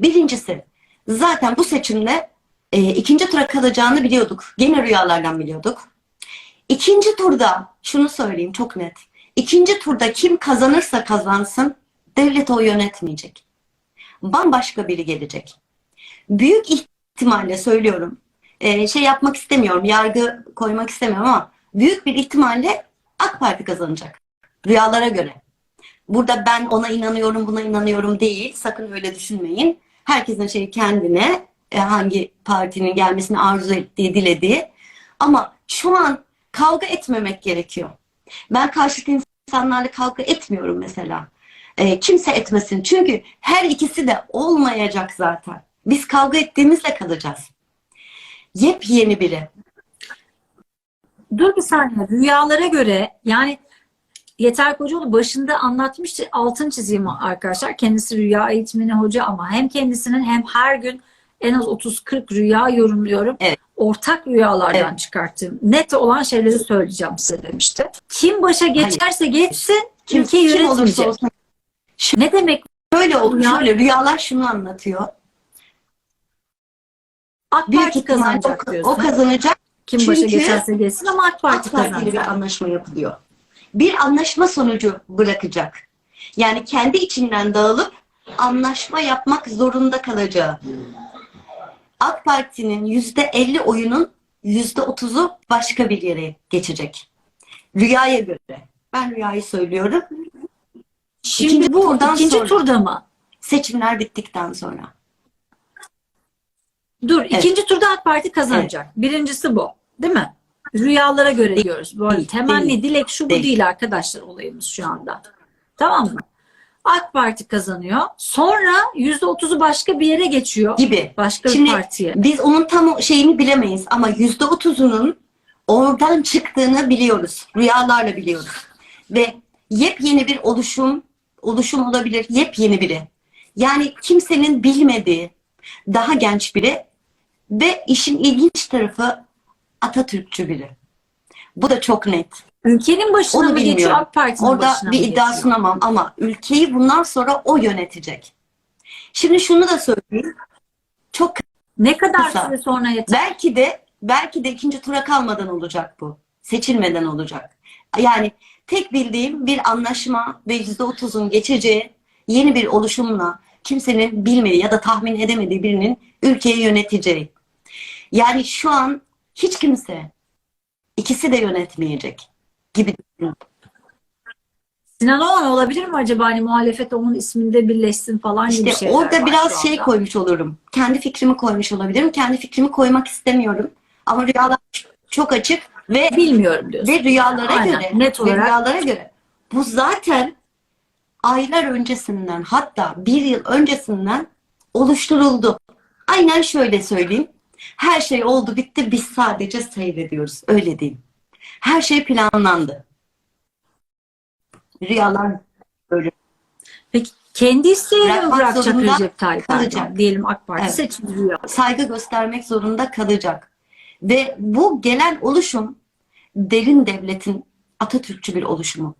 Birincisi zaten bu seçimde e, ikinci tura kalacağını biliyorduk. Gene rüyalardan biliyorduk. İkinci turda şunu söyleyeyim çok net. İkinci turda kim kazanırsa kazansın devlet o yönetmeyecek. Bambaşka biri gelecek. Büyük ihtimalle söylüyorum. e, şey yapmak istemiyorum. Yargı koymak istemiyorum ama büyük bir ihtimalle AK Parti kazanacak. Rüyalara göre. Burada ben ona inanıyorum, buna inanıyorum değil. Sakın öyle düşünmeyin. Herkesin şeyi kendine e, hangi partinin gelmesini arzu ettiği, dilediği. Ama şu an kavga etmemek gerekiyor. Ben karşıt insanlarla kavga etmiyorum mesela. E, kimse etmesin. Çünkü her ikisi de olmayacak zaten. Biz kavga ettiğimizle kalacağız. Yepyeni biri. Dur bir saniye. Rüyalara göre yani Yeter Kocaoğlu başında anlatmıştı. Altın çizeyim arkadaşlar. Kendisi rüya eğitmeni hoca ama hem kendisinin hem her gün en az 30-40 rüya yorumluyorum. Evet. Ortak rüyalardan Evet. çıkarttığım net olan şeyleri söyleyeceğim size demişti. Kim başa geçerse geçsin Kim, olursa yönetmeyecek. olsun. Ne demek Şöyle olur, Rüya- şöyle rüyalar şunu anlatıyor. AK Büyük Parti kazanacak o, diyorsun. o kazanacak. Kim başa geçerse geçsin ama AK Parti AK ile bir kazanacak. anlaşma yapılıyor. Bir anlaşma sonucu bırakacak. Yani kendi içinden dağılıp anlaşma yapmak zorunda kalacağı. AK Parti'nin yüzde elli oyunun yüzde otuzu başka bir yere geçecek. Rüyaya göre. Ben rüyayı söylüyorum. Şimdi İkinci bu turdan ikinci sonra. turda mı? Seçimler bittikten sonra. Dur, ikinci turda AK Parti kazanacak. Birincisi bu. Değil mi? Rüyalara göre diyoruz. Değil, temenni, dilek şu bu Değil. arkadaşlar olayımız şu anda. Tamam mı? AK Parti kazanıyor. Sonra yüzde otuzu başka bir yere geçiyor. Gibi. Başka Şimdi bir partiye. biz onun tam şeyini bilemeyiz ama yüzde otuzunun oradan çıktığını biliyoruz. Rüyalarla biliyoruz. Ve yepyeni bir oluşum, oluşum olabilir. Yepyeni biri. Yani kimsenin bilmediği daha genç biri ve işin ilginç tarafı Atatürkçü biri. Bu da çok net. Ülkenin başına Onu mı geçiyor. AK Parti'nin Orada başına bir mı iddia geçiyor? sunamam ama ülkeyi bundan sonra o yönetecek. Şimdi şunu da söyleyeyim. Çok Ne kadar Kısa. süre sonra yeter? Belki de belki de ikinci tura kalmadan olacak bu. Seçilmeden olacak. Yani tek bildiğim bir anlaşma ve yüzde otuzun geçeceği yeni bir oluşumla kimsenin bilmediği ya da tahmin edemediği birinin ülkeyi yöneteceği. Yani şu an hiç kimse ikisi de yönetmeyecek gibi. düşünüyorum. Sinan Oğan olabilir mi acaba? Hani muhalefet onun isminde birleşsin falan gibi İşte şeyler var orada biraz şey koymuş olurum. Kendi fikrimi koymuş olabilirim. Kendi fikrimi koymak istemiyorum. Ama rüyalar çok açık ve Bilmiyorum diyorsun. Ve rüyalara Aynen, göre, net ve olarak. rüyalara göre bu zaten aylar öncesinden hatta bir yıl öncesinden oluşturuldu. Aynen şöyle söyleyeyim. Her şey oldu bitti biz sadece seyrediyoruz. Öyle diyeyim. Her şey planlandı. Rüyalar böyle. Peki kendi isteğiyle mi bırakacak Recep Tayyip Erdoğan? kalacak. Diyelim AK Parti Evet. rüya. saygı göstermek zorunda kalacak. Ve bu gelen oluşum derin devletin Atatürkçü bir oluşumu.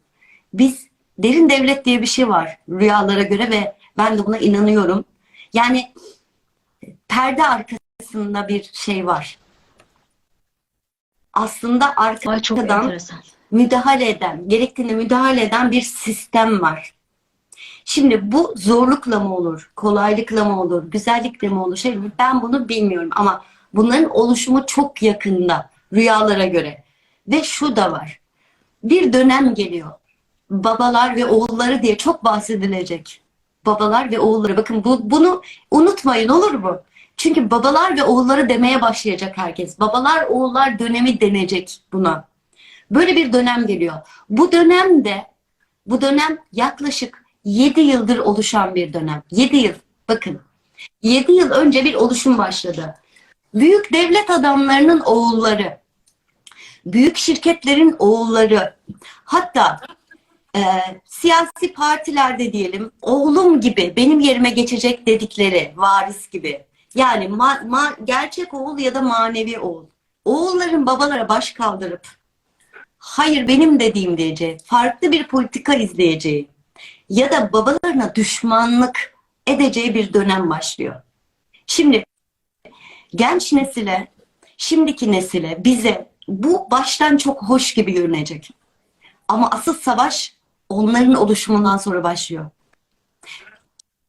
Biz derin devlet diye bir şey var rüyalara göre ve ben de buna inanıyorum. Yani perde arkasında bir şey var. Aslında arkadan müdahale eden, gerektiğinde müdahale eden bir sistem var. Şimdi bu zorlukla mı olur, kolaylıkla mı olur, güzellikle mi olur, şey mi? Ben bunu bilmiyorum ama bunların oluşumu çok yakında rüyalara göre. Ve şu da var. Bir dönem geliyor. Babalar ve oğulları diye çok bahsedilecek. Babalar ve oğulları. Bakın bu, bunu unutmayın olur mu? Çünkü babalar ve oğulları demeye başlayacak herkes. Babalar oğullar dönemi denecek buna. Böyle bir dönem geliyor. Bu dönemde bu dönem yaklaşık 7 yıldır oluşan bir dönem. 7 yıl. Bakın. 7 yıl önce bir oluşum başladı. Büyük devlet adamlarının oğulları, büyük şirketlerin oğulları, hatta e, siyasi partilerde diyelim oğlum gibi benim yerime geçecek dedikleri varis gibi. Yani ma- ma- gerçek oğul ya da manevi oğul. Oğulların babalara baş kaldırıp hayır benim dediğim diyeceği, farklı bir politika izleyeceği ya da babalarına düşmanlık edeceği bir dönem başlıyor. Şimdi genç nesile, şimdiki nesile, bize bu baştan çok hoş gibi görünecek. Ama asıl savaş onların oluşumundan sonra başlıyor.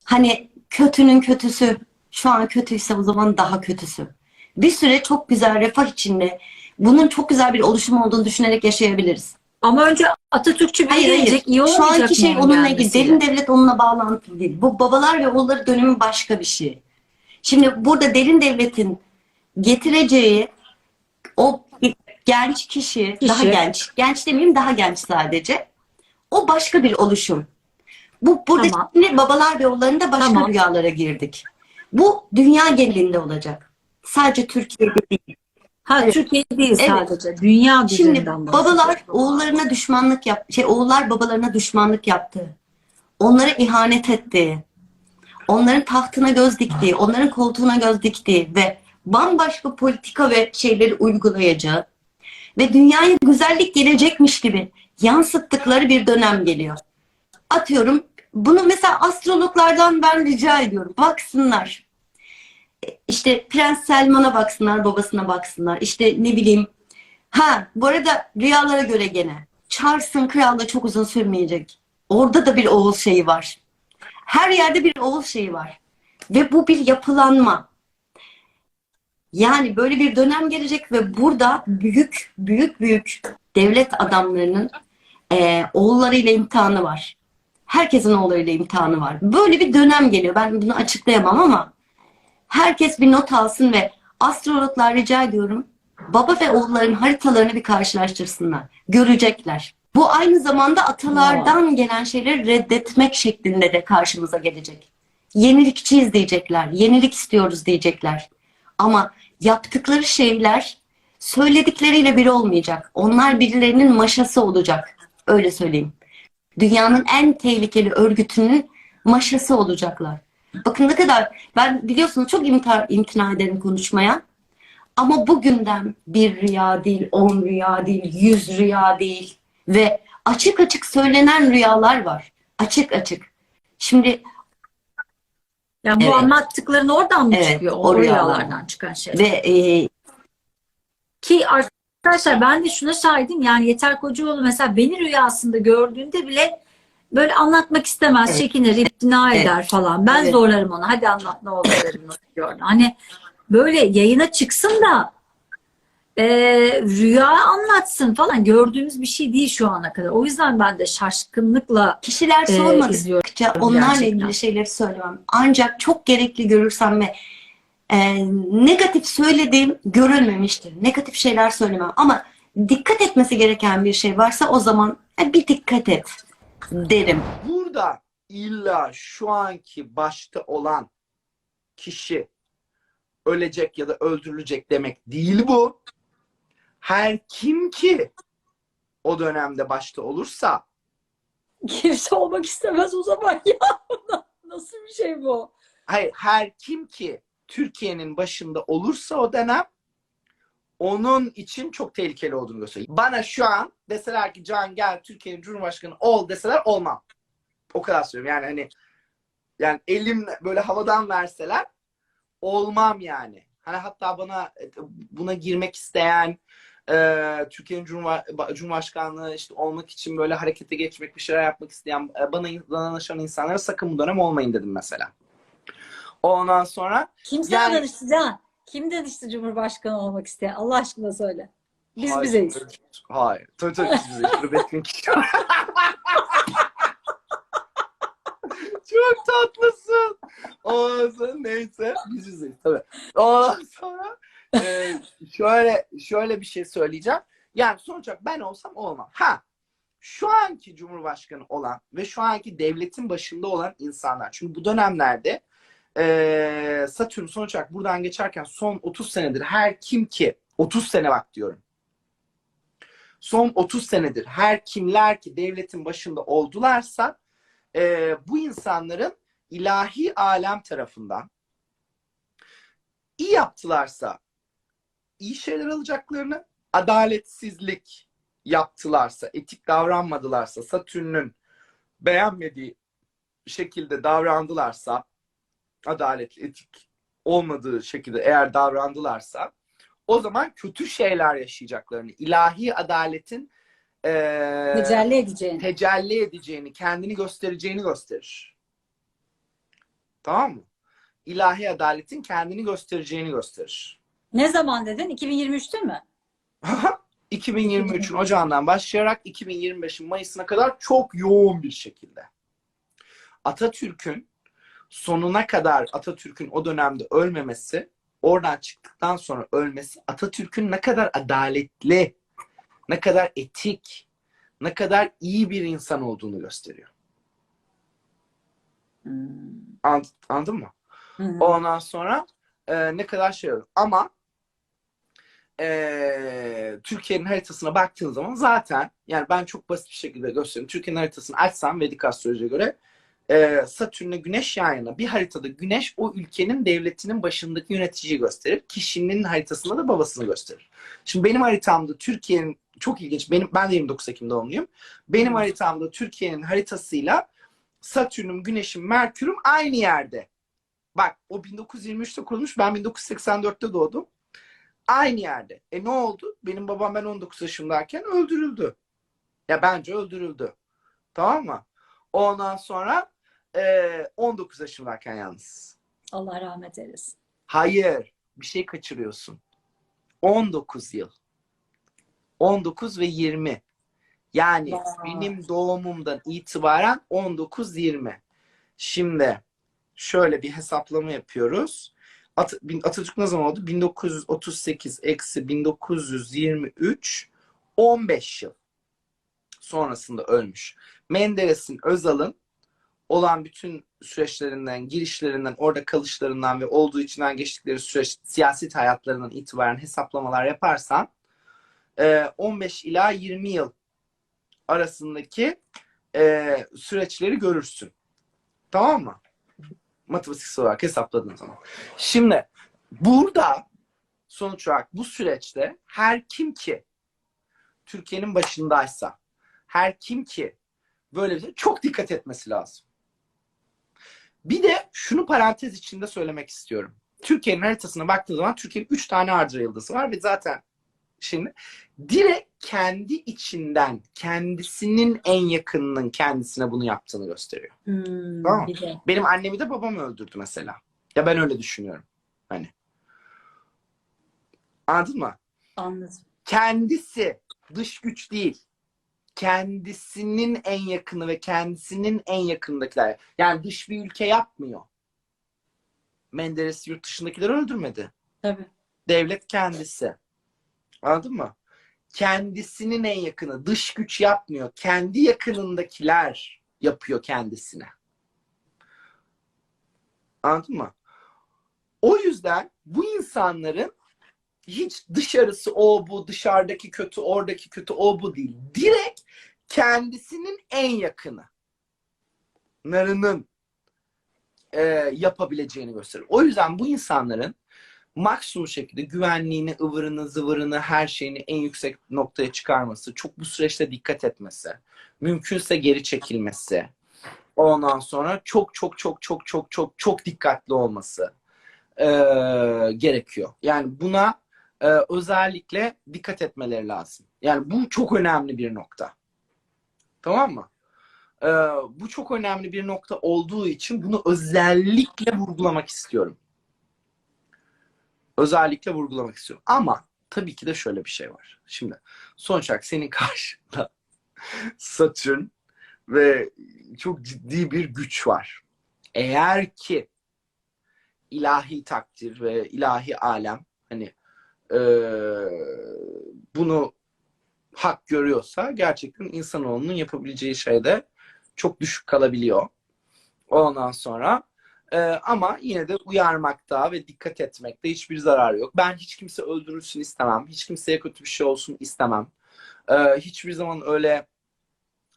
Hani kötünün kötüsü şu an kötüyse o zaman daha kötüsü. Bir süre çok güzel refah içinde bunun çok güzel bir oluşum olduğunu düşünerek yaşayabiliriz. Ama önce Atatürkçü biri Hayır gelecek. iyi Şu olmayacak anki şey onunla ilgili. Derin devlet onunla bağlantılı değil. Bu babalar ve oğulları dönemi başka bir şey. Şimdi burada derin devletin getireceği o genç kişi, Kişi. daha genç, genç demeyeyim daha genç sadece. O başka bir oluşum. Bu burada Tamam. şimdi babalar ve oğullarında başka Tamam. rüyalara girdik. Bu dünya genelinde olacak. Sadece Türkiye'de değil. Ha Evet. Türkiye değil Evet. sadece. Dünya Şimdi babalar oğullarına düşmanlık yap, şey oğullar babalarına düşmanlık yaptı. Onlara ihanet etti. Onların tahtına göz dikti, onların koltuğuna göz dikti ve bambaşka politika ve şeyleri uygulayacağı ve dünyaya güzellik gelecekmiş gibi yansıttıkları bir dönem geliyor. Atıyorum bunu mesela astrologlardan ben rica ediyorum. Baksınlar. İşte Prens Selman'a baksınlar, babasına baksınlar. İşte ne bileyim Ha, bu arada rüyalara göre gene. Charles'ın krallığı çok uzun sürmeyecek. Orada da bir oğul şeyi var. Her yerde bir oğul şeyi var. Ve bu bir yapılanma. Yani böyle bir dönem gelecek ve burada büyük, büyük, büyük devlet adamlarının e, oğullarıyla imtihanı var. Herkesin oğullarıyla imtihanı var. Böyle bir dönem geliyor. Ben bunu açıklayamam ama herkes bir not alsın ve astrologlar rica ediyorum baba ve oğulların haritalarını bir karşılaştırsınlar. Görecekler. Bu aynı zamanda atalardan gelen şeyleri reddetmek şeklinde de karşımıza gelecek. Yenilikçiyiz diyecekler. Yenilik istiyoruz diyecekler. Ama yaptıkları şeyler söyledikleriyle bir olmayacak. Onlar birilerinin maşası olacak. Öyle söyleyeyim. Dünyanın en tehlikeli örgütünün maşası olacaklar. Bakın ne kadar ben biliyorsunuz çok imtina, imtina ederim konuşmaya. Ama bugünden bir rüya değil, on rüya değil, yüz rüya değil ve açık açık söylenen rüyalar var. Açık açık. Şimdi Yani bu Evet. anlattıkların oradan mı Evet, çıkıyor? O, o rüyalar. rüyalardan çıkan şey. ve e, Ki arkadaşlar ben de şuna şahidim. Yani Yeter Kocaoğlu mesela beni rüyasında gördüğünde bile böyle anlatmak istemez, Evet. çekinir, ikna Evet. eder falan. Ben Evet. zorlarım onu. Hadi anlat ne olur derim gördün. Hani böyle yayına çıksın da e, rüya anlatsın falan. Gördüğümüz bir şey değil şu ana kadar. O yüzden ben de şaşkınlıkla kişiler e, sormadıkça izliyorum onlarla gerçekten. ilgili şeyleri söylemem. Ancak çok gerekli görürsem ve e, negatif söylediğim görülmemiştir. Negatif şeyler söylemem. Ama dikkat etmesi gereken bir şey varsa o zaman e, bir dikkat et derim. Burada illa şu anki başta olan kişi ölecek ya da öldürülecek demek değil bu. Her kim ki o dönemde başta olursa Kimse olmak istemez o zaman ya. Nasıl bir şey bu? hayır her kim ki Türkiye'nin başında olursa o dönem onun için çok tehlikeli olduğunu gösteriyor. Bana şu an deseler ki Can gel Türkiye'nin Cumhurbaşkanı ol deseler olmam. O kadar söylüyorum. Yani hani yani elim böyle havadan verseler olmam yani. Hani hatta bana e, buna girmek isteyen e, Türkiye'nin Cumhurba- Cumhurbaşkanlığı işte olmak için böyle harekete geçmek bir şeyler yapmak isteyen e, bana danışan insanlara sakın bu dönem olmayın dedim mesela. Ondan sonra Kim sana Yani- danıştı Can? Kim danıştı Cumhurbaşkanı olmak isteyen? Allah aşkına söyle. Biz Hayır, bizeyiz. Hayır. Tabii tabii biz bizeyiz. Bin kişi. Çok tatlısın. Ondan sonra neyse biz bizeyiz tabii. Ondan sonra e, şöyle şöyle bir şey söyleyeceğim. Yani sonuç olarak ben olsam olmam. Ha şu anki Cumhurbaşkanı olan ve şu anki devletin başında olan insanlar. Çünkü bu dönemlerde e, Satürn sonuç olarak buradan geçerken son 30 senedir her kim ki 30 sene bak diyorum. Son 30 senedir her kimler ki devletin başında oldularsa e, bu insanların ilahi alem tarafından iyi yaptılarsa iyi şeyler alacaklarını, adaletsizlik yaptılarsa, etik davranmadılarsa, Satürn'ün beğenmediği şekilde davrandılarsa adaletli, etik olmadığı şekilde eğer davrandılarsa o zaman kötü şeyler yaşayacaklarını, ilahi adaletin eee, Tecelli edeceğin. tecelli edeceğini, kendini göstereceğini gösterir. Tamam mı? İlahi adaletin kendini göstereceğini gösterir. Ne zaman dedin? 2023'te mi? 2023'ün ocağından başlayarak 2025'in Mayıs'ına kadar çok yoğun bir şekilde. Atatürk'ün sonuna kadar Atatürk'ün o dönemde ölmemesi, oradan çıktıktan sonra ölmesi Atatürk'ün ne kadar adaletli, ne kadar etik, ne kadar iyi bir insan olduğunu gösteriyor. Hmm. An- Anladın mı? Hı. Ondan sonra e, ne kadar şey olur. Ama e, Türkiye'nin haritasına baktığın zaman zaten yani ben çok basit bir şekilde göstereyim. Türkiye'nin haritasını açsam Vedik astrolojiye göre e, Güneş yan yana. Bir haritada Güneş o ülkenin devletinin başındaki yöneticiyi gösterir. Kişinin haritasında da babasını gösterir. Şimdi benim haritamda Türkiye'nin çok ilginç. Benim ben de 29 Ekim doğumluyum. Benim haritamda Türkiye'nin haritasıyla Satürn'üm, Güneş'im, Merkür'üm aynı yerde. Bak o 1923'te kurulmuş. Ben 1984'te doğdum. Aynı yerde. E ne oldu? Benim babam ben 19 yaşındayken öldürüldü. Ya bence öldürüldü. Tamam mı? Ondan sonra e, 19 yaşındayken yalnız. Allah rahmet eylesin. Hayır. Bir şey kaçırıyorsun. 19 yıl. 19 ve 20. Yani Vay. benim doğumumdan itibaren 19-20. Şimdi şöyle bir hesaplama yapıyoruz. At- Atatürk ne zaman oldu? 1938 eksi 1923 15 yıl sonrasında ölmüş. Menderes'in, Özal'ın olan bütün süreçlerinden, girişlerinden, orada kalışlarından ve olduğu içinden geçtikleri süreç, siyaset hayatlarından itibaren hesaplamalar yaparsan e, 15 ila 20 yıl arasındaki e, süreçleri görürsün. Tamam mı? Matematiksel olarak hesapladığın zaman. Şimdi burada sonuç olarak bu süreçte her kim ki Türkiye'nin başındaysa her kim ki böyle bir şey çok dikkat etmesi lazım. Bir de şunu parantez içinde söylemek istiyorum. Türkiye'nin haritasına baktığın zaman Türkiye'nin 3 tane harcı yıldızı var ve zaten şimdi direkt kendi içinden kendisinin en yakınının kendisine bunu yaptığını gösteriyor. Hmm, Tamam. de. Benim annemi de babam öldürdü mesela. Ya ben öyle düşünüyorum. Hani. Anladın mı? Anladım. Kendisi dış güç değil. Kendisinin en yakını ve kendisinin en yakındakiler. Yani dış bir ülke yapmıyor. Menderes yurt dışındakileri öldürmedi. Tabii. Devlet kendisi. Anladın mı? Kendisinin en yakını. Dış güç yapmıyor. Kendi yakınındakiler yapıyor kendisine. Anladın mı? O yüzden bu insanların hiç dışarısı o bu, dışarıdaki kötü, oradaki kötü o bu değil. Direkt kendisinin en yakını. Narının e, yapabileceğini gösterir. O yüzden bu insanların maksimum şekilde güvenliğini, ıvırını, zıvırını, her şeyini en yüksek noktaya çıkarması, çok bu süreçte dikkat etmesi, mümkünse geri çekilmesi, ondan sonra çok çok çok çok çok çok çok dikkatli olması e, gerekiyor. Yani buna e, özellikle dikkat etmeleri lazım. Yani bu çok önemli bir nokta. Tamam mı? E, bu çok önemli bir nokta olduğu için bunu özellikle vurgulamak istiyorum. Özellikle vurgulamak istiyorum. Ama tabii ki de şöyle bir şey var. Şimdi sonuç olarak senin karşında Satürn ve çok ciddi bir güç var. Eğer ki ilahi takdir ve ilahi alem hani eee, bunu hak görüyorsa gerçekten insanoğlunun yapabileceği şey de çok düşük kalabiliyor. Ondan sonra eee, ama yine de uyarmakta ve dikkat etmekte hiçbir zararı yok. Ben hiç kimse öldürülsün istemem. Hiç kimseye kötü bir şey olsun istemem. Eee, hiçbir zaman öyle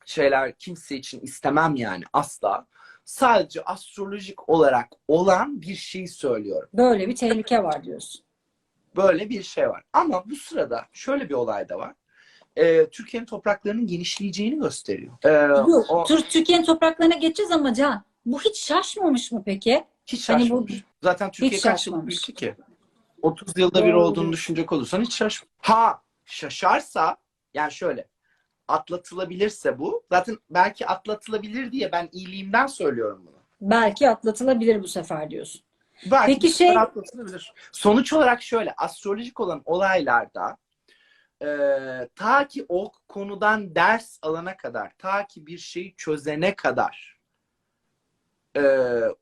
şeyler kimse için istemem yani asla. Sadece astrolojik olarak olan bir şey söylüyorum. Böyle bir tehlike var diyorsun. Böyle bir şey var. Ama bu sırada şöyle bir olay da var. Ee, Türkiye'nin topraklarının genişleyeceğini gösteriyor. Ee, Dur, o Tür- Türkiye'nin topraklarına geçeceğiz ama Can. Bu hiç şaşmamış mı peki? Hiç Hani bu- şaşmamış. Zaten Türkiye kaç yıllık ülke ki? 30 yılda bir olduğunu düşünecek olursan hiç şaş. Ha şaşarsa yani şöyle atlatılabilirse bu zaten belki atlatılabilir diye ben iyiliğimden söylüyorum bunu. Belki atlatılabilir bu sefer diyorsun. Belki Peki şey- atlatılabilir. Sonuç olarak şöyle astrolojik olan olaylarda e, ta ki o konudan ders alana kadar, ta ki bir şeyi çözene kadar e,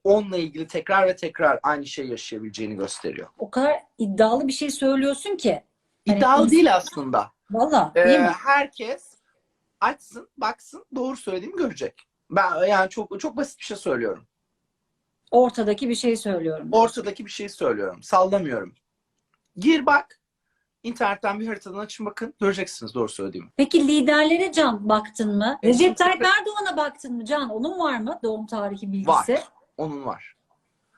onunla ilgili tekrar ve tekrar aynı şeyi yaşayabileceğini gösteriyor. O kadar iddialı bir şey söylüyorsun ki. Hani İddialı değil aslında. Valla Ee, değil mi? herkes açsın, baksın, doğru söylediğimi görecek. Ben yani çok çok basit bir şey söylüyorum. Ortadaki bir şey söylüyorum. Ortadaki bir şey söylüyorum. Sallamıyorum. Gir bak. İnternetten bir haritadan açın bakın. Göreceksiniz doğru söylediğimi. Peki liderlere Can baktın mı? Recep Tayyip Erdoğan'a baktın mı Can? Onun var mı doğum tarihi bilgisi? Var. Onun var.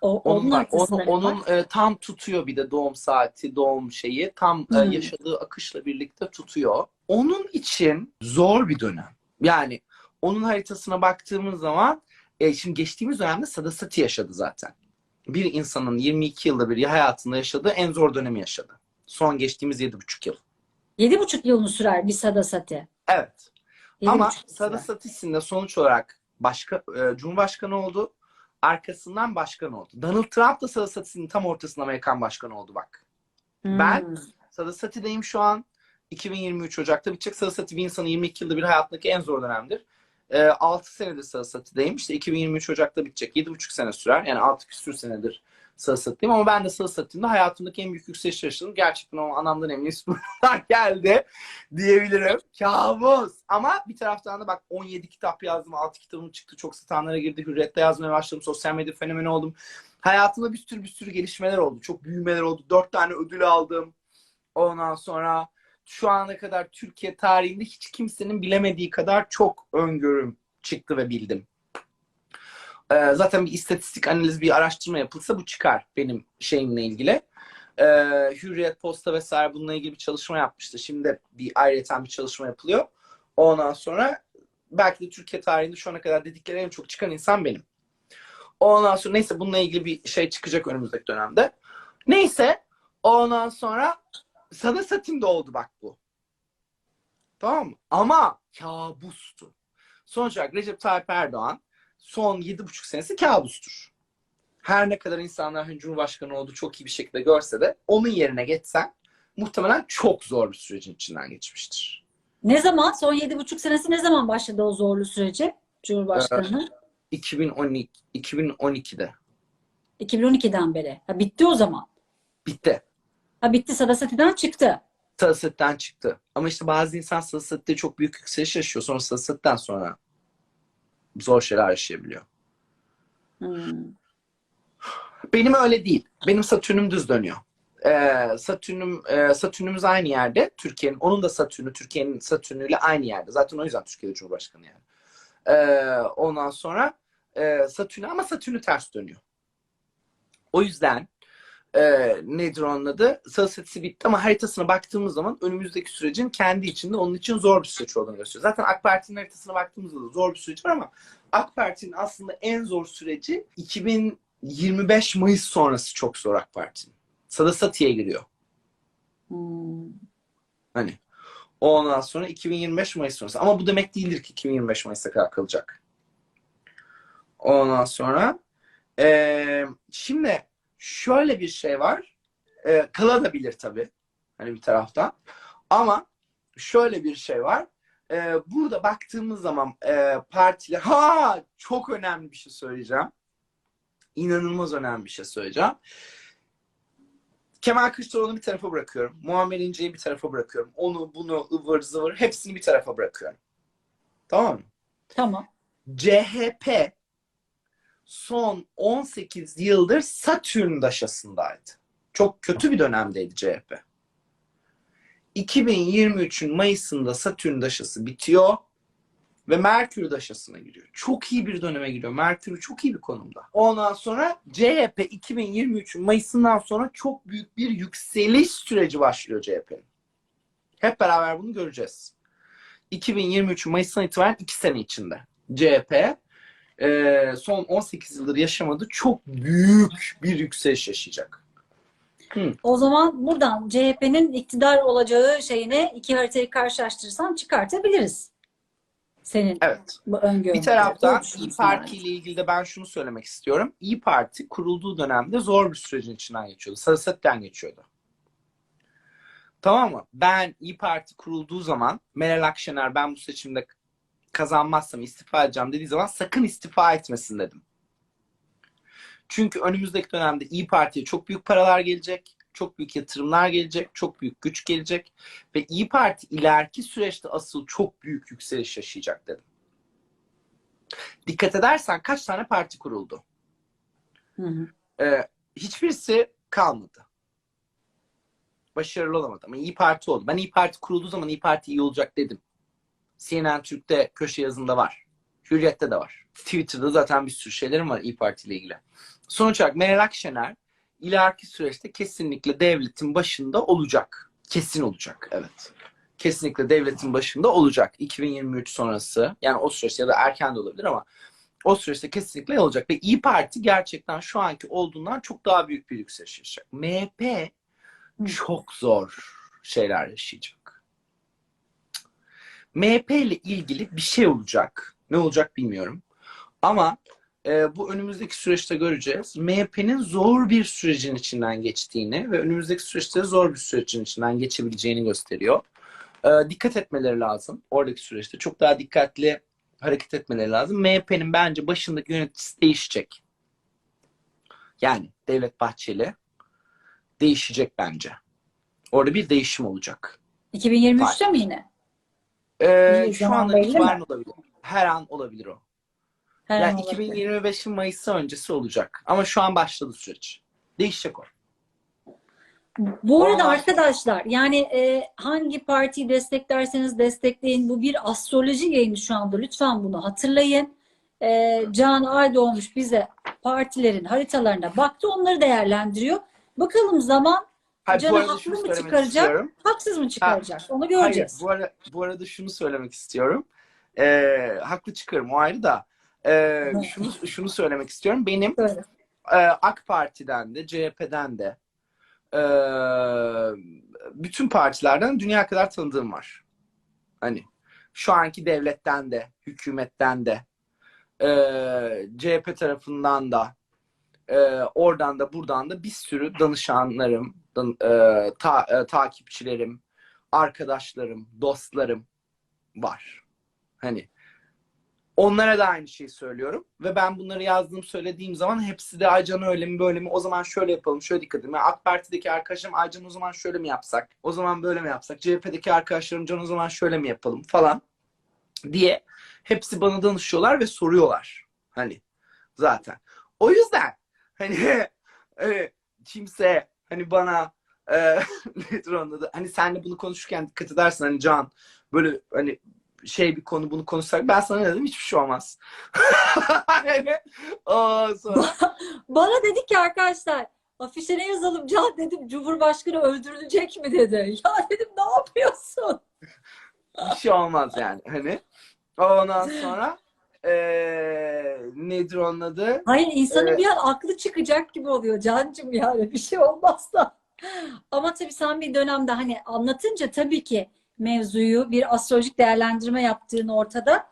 O, Onun onun var. onun e, tam tutuyor bir de doğum saati, doğum şeyi. Tam e, Hmm. yaşadığı akışla birlikte tutuyor. Onun için zor bir dönem. Yani onun haritasına baktığımız zaman e, şimdi geçtiğimiz dönemde Sadasati yaşadı zaten. Bir insanın 22 yılda bir hayatında yaşadığı en zor dönemi yaşadı. Son geçtiğimiz 7,5 yıl. Yedi buçuk yılını sürer bir sadasati. Evet. Ama buçuk yıl sürer. Sadasatis'in de sonuç olarak başka e, Cumhurbaşkanı oldu. Arkasından başkan oldu. Donald Trump da Sadasatis'in tam ortasında Amerikan başkanı oldu bak. ben- Hmm. Sadasati'deyim şu an. 2023 Ocak'ta bitecek. Sadasati bir insanın 22 yılda bir hayatındaki en zor dönemdir. E, 6 senedir Sadasati'deyim. İşte 2023 Ocak'ta bitecek. 7,5 sene sürer. Yani 6 küsür senedir Sadasati'deyim. Ama ben de Sadasati'mde hayatımdaki en büyük yükseliş yaşadım. Gerçekten o anamdan eminim. Bunlar geldi diyebilirim. Kabus. Ama bir taraftan da bak 17 kitap yazdım. 6 kitabım çıktı. Çok satanlara girdi. Hürriyet'te yazmaya başladım. Sosyal medya fenomeni oldum. Hayatımda bir sürü bir sürü gelişmeler oldu. Çok büyümeler oldu. 4 tane ödül aldım. Ondan sonra şu ana kadar Türkiye tarihinde hiç kimsenin bilemediği kadar çok öngörüm çıktı ve bildim. Ee, zaten bir istatistik analiz, bir araştırma yapılsa bu çıkar benim şeyimle ilgili. Ee, Hürriyet, Posta vesaire bununla ilgili bir çalışma yapmıştı. Şimdi bir ayrıca bir çalışma yapılıyor. Ondan sonra belki de Türkiye tarihinde şu ana kadar dedikleri en çok çıkan insan benim. Ondan sonra neyse bununla ilgili bir şey çıkacak önümüzdeki dönemde. Neyse ondan sonra sana satayım da oldu bak bu. Tamam mı? Ama kabustu. Sonuç olarak Recep Tayyip Erdoğan son yedi buçuk senesi kabustur. Her ne kadar insanlar hani Cumhurbaşkanı olduğu çok iyi bir şekilde görse de onun yerine geçsen muhtemelen çok zor bir sürecin içinden geçmiştir. Ne zaman? Son yedi buçuk senesi ne zaman başladı o zorlu süreci? Cumhurbaşkanı. 2012, 2012'de 2012'den beri. Ha, bitti o zaman. bitti. Ha, bitti Sadasati'den çıktı. Sadasetten çıktı. Ama işte bazı insan sadasette çok büyük yükseliş yaşıyor. Sonra sadasetten sonra zor şeyler yaşayabiliyor. Hmm. Benim öyle değil. Benim Satürn'üm düz dönüyor. Ee, Satürn'üm, e, Satürn'ümüz aynı yerde. Türkiye'nin, onun da Satürn'ü, Türkiye'nin Satürn'üyle aynı yerde. Zaten o yüzden Türkiye'de Cumhurbaşkanı yani. Ee, ondan sonra e, Satürn'ü ama Satürn'ü ters dönüyor. O yüzden e, nedir onun adı? Sadasetisi bitti ama haritasına baktığımız zaman önümüzdeki sürecin kendi içinde onun için zor bir süreç olduğunu gösteriyor. Zaten AK Parti'nin haritasına baktığımızda da zor bir süreç var ama AK Parti'nin aslında en zor süreci 2025 Mayıs sonrası çok zor AK Parti'nin. Sadasati'ye giriyor. Hmm. Hani ondan sonra 2025 Mayıs sonrası. Ama bu demek değildir ki 2025 Mayıs'a kadar kalacak. Ondan sonra eee, şimdi şöyle bir şey var. Eee kalabilir tabii. Hani bir taraftan. Ama şöyle bir şey var. Eee, burada baktığımız zaman eee partiler ha çok önemli bir şey söyleyeceğim. İnanılmaz önemli bir şey söyleyeceğim. Kemal Kılıçdaroğlu'nu bir tarafa bırakıyorum. Muammer İnce'yi bir tarafa bırakıyorum. Onu, bunu, ıvır zıvır hepsini bir tarafa bırakıyorum. Tamam mı? Tamam. CHP son 18 yıldır Satürn daşasındaydı. Çok kötü bir dönemdeydi CHP. 2023'ün Mayıs'ında Satürn daşası bitiyor ve Merkür daşasına giriyor. Çok iyi bir döneme giriyor. Merkür çok iyi bir konumda. Ondan sonra CHP 2023'ün Mayıs'ından sonra çok büyük bir yükseliş süreci başlıyor CHP'nin. Hep beraber bunu göreceğiz. 2023 Mayıs'tan itibaren 2 sene içinde CHP e, son 18 yıldır yaşamadığı çok büyük bir yükseliş yaşayacak. O zaman buradan CHP'nin iktidar olacağı şeyine iki haritayı karşılaştırırsan çıkartabiliriz. Senin Evet. öngörün. Bir taraftan İyi Parti ile ilgili de ben şunu söylemek istiyorum. İyi Parti kurulduğu dönemde zor bir sürecin içinden geçiyordu. Siyasetten geçiyordu. Tamam mı? Ben İyi Parti kurulduğu zaman Meral Akşener ben bu seçimde kazanmazsam istifa edeceğim dediği zaman sakın istifa etmesin dedim. Çünkü önümüzdeki dönemde İyi Parti'ye çok büyük paralar gelecek, çok büyük yatırımlar gelecek, çok büyük güç gelecek ve İyi Parti ileriki süreçte asıl çok büyük yükseliş yaşayacak dedim. Dikkat edersen kaç tane parti kuruldu? Hı hı. Ee, hiçbirisi kalmadı. Başarılı olamadı ama İyi Parti oldu. Ben İyi Parti kurulduğu zaman İyi Parti iyi olacak dedim. CNN Türk'te köşe yazında var. Hürriyet'te de var. Twitter'da zaten bir sürü şeylerim var İyi Parti ile ilgili. Sonuç olarak Meral Akşener ileriki süreçte kesinlikle devletin başında olacak. Kesin olacak. Evet. Kesinlikle devletin başında olacak. 2023 sonrası. Yani o süreçte ya da erken de olabilir ama o süreçte kesinlikle olacak. Ve İyi Parti gerçekten şu anki olduğundan çok daha büyük bir yükseliş yaşayacak. MHP çok zor şeyler yaşayacak. MHP ile ilgili bir şey olacak. Ne olacak bilmiyorum. Ama e, bu önümüzdeki süreçte göreceğiz. MHP'nin zor bir sürecin içinden geçtiğini ve önümüzdeki süreçte zor bir sürecin içinden geçebileceğini gösteriyor. E, dikkat etmeleri lazım oradaki süreçte. Çok daha dikkatli hareket etmeleri lazım. MHP'nin bence başındaki yöneticisi değişecek. Yani Devlet Bahçeli değişecek bence. Orada bir değişim olacak. 2023'te mi yine? Ee, şu mi? itibaren olabilir. Her an olabilir o. Her yani an olabilir. 2025'in Mayıs'ı öncesi olacak. Ama şu an başladı süreç. Değişecek o. Bu arada Ondan- arkadaşlar yani e, hangi partiyi desteklerseniz destekleyin. Bu bir astroloji yayını şu anda. Lütfen bunu hatırlayın. E, Can Aydoğmuş bize partilerin haritalarına baktı. Onları değerlendiriyor. Bakalım zaman Hayır, arada haklı mı çıkaracak? istiyorum. haksız mı çıkaracak? Onu Hayır, göreceğiz. bu, ara, bu arada şunu söylemek istiyorum. Ee, haklı çıkarım o ayrı da. Ee, şunu, şunu söylemek istiyorum. Benim Söyle. e, AK Parti'den de CHP'den de e, bütün partilerden dünya kadar tanıdığım var. Hani şu anki devletten de, hükümetten de, e, CHP tarafından da, e, oradan da buradan da bir sürü danışanlarım, dan- e, ta- e, takipçilerim, arkadaşlarım, dostlarım var. Hani Onlara da aynı şeyi söylüyorum. Ve ben bunları yazdığım söylediğim zaman hepsi de Aycan öyle mi böyle mi? O zaman şöyle yapalım, şöyle dikkat edin. Yani AK Parti'deki arkadaşlarım Aycan o zaman şöyle mi yapsak? O zaman böyle mi yapsak? CHP'deki arkadaşlarım Can o zaman şöyle mi yapalım falan diye hepsi bana danışıyorlar ve soruyorlar. Hani zaten. O yüzden hani e, kimse hani bana e, nedir onun adı? Hani senle bunu konuşurken dikkat edersin hani Can böyle hani şey bir konu bunu konuşsak ben sana ne dedim hiçbir şey olmaz. Yani, sonra Bana dedi ki arkadaşlar afişe ne yazalım Can dedim Cumhurbaşkanı öldürülecek mi dedi. Ya dedim ne yapıyorsun? bir şey olmaz yani hani. Ondan sonra eee nedir onun adı? Hayır insanın Evet. bir an aklı çıkacak gibi oluyor Cancım yani bir şey olmazsa. Ama tabii sen bir dönemde hani anlatınca tabii ki mevzuyu bir astrolojik değerlendirme yaptığın ortada.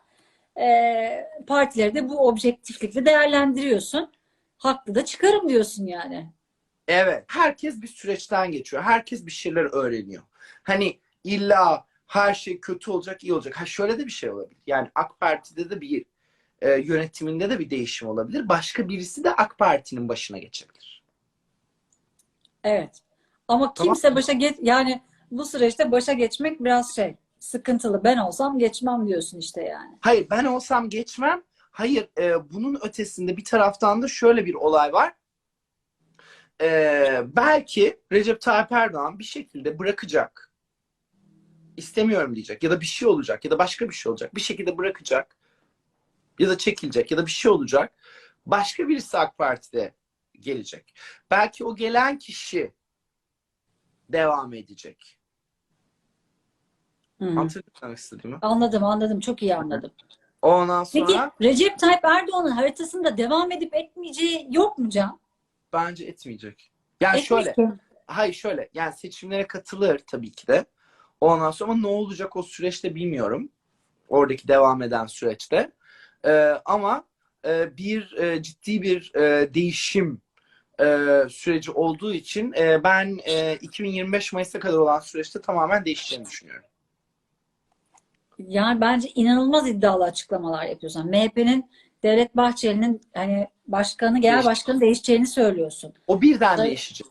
Ee, partileri de bu objektiflikle değerlendiriyorsun. Haklı da çıkarım diyorsun yani. Evet. Herkes bir süreçten geçiyor. Herkes bir şeyler öğreniyor. Hani illa her şey kötü olacak, iyi olacak. Ha şöyle de bir şey olabilir. Yani AK Parti'de de bir e, yönetiminde de bir değişim olabilir. Başka birisi de AK Parti'nin başına geçebilir. Evet. Ama Tamam. kimse başa geç yani bu süreçte başa geçmek biraz şey sıkıntılı. Ben olsam geçmem diyorsun işte yani. Hayır ben olsam geçmem. Hayır e, bunun ötesinde bir taraftan da şöyle bir olay var. E, belki Recep Tayyip Erdoğan bir şekilde bırakacak. İstemiyorum diyecek ya da bir şey olacak ya da başka bir şey olacak. Bir şekilde bırakacak ya da çekilecek ya da bir şey olacak. Başka birisi AK Parti'de gelecek. Belki o gelen kişi devam edecek. Hı. Anlatabiliyor istediğimi? Anladım anladım çok iyi anladım. Ondan sonra Peki Recep Tayyip Erdoğan'ın haritasında devam edip etmeyeceği yok mu Can? bence etmeyecek. Yani şöyle, Etmiş ki. hayır şöyle. Yani seçimlere katılır tabii ki de. Ondan sonra ama ne olacak o süreçte bilmiyorum. Oradaki devam eden süreçte. Ee, ama e, bir e, ciddi bir e, değişim e, süreci olduğu için e, ben e, 2025 Mayıs'a kadar olan süreçte tamamen değişeceğini düşünüyorum. Yani bence inanılmaz iddialı açıklamalar yapıyorsun. MHP'nin Devlet Bahçeli'nin hani başkanı, genel başkanı değişeceğini söylüyorsun. O birden Tabii. değişecek.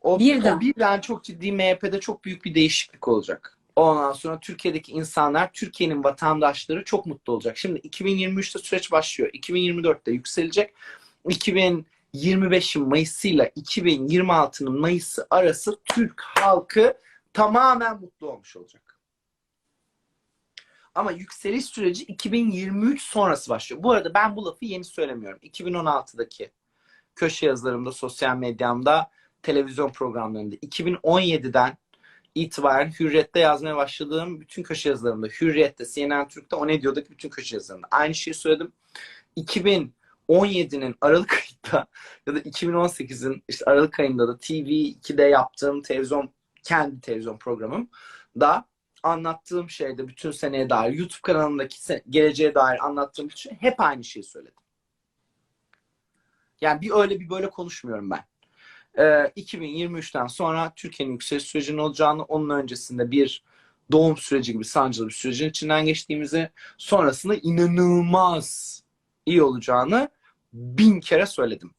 O Birden. o birden çok ciddi MHP'de çok büyük bir değişiklik olacak. Ondan sonra Türkiye'deki insanlar, Türkiye'nin vatandaşları çok mutlu olacak. Şimdi 2023'te süreç başlıyor. 2024'te yükselecek. 2025'in Mayıs'ıyla 2026'nın Mayıs'ı arası Türk halkı tamamen mutlu olmuş olacak. Ama yükseliş süreci 2023 sonrası başlıyor. Bu arada ben bu lafı yeni söylemiyorum. 2016'daki köşe yazılarımda, sosyal medyamda, televizyon programlarında 2017'den itibaren Hürriyet'te yazmaya başladığım bütün köşe yazılarımda, Hürriyet'te, CNN Türk'te, O Ne Diyor'daki bütün köşe yazılarımda. Aynı şeyi söyledim. 2017'nin Aralık ayında ya da 2018'in işte Aralık ayında da TV2'de yaptığım televizyon, kendi televizyon programım da anlattığım şeyde bütün seneye dair, YouTube kanalındaki geleceğe dair anlattığım şey hep aynı şeyi söyledim. Yani bir öyle bir böyle konuşmuyorum ben. Ee, 2023'ten sonra Türkiye'nin yükseliş sürecinin olacağını, onun öncesinde bir doğum süreci gibi sancılı bir sürecin içinden geçtiğimizi, sonrasında inanılmaz iyi olacağını bin kere söyledim.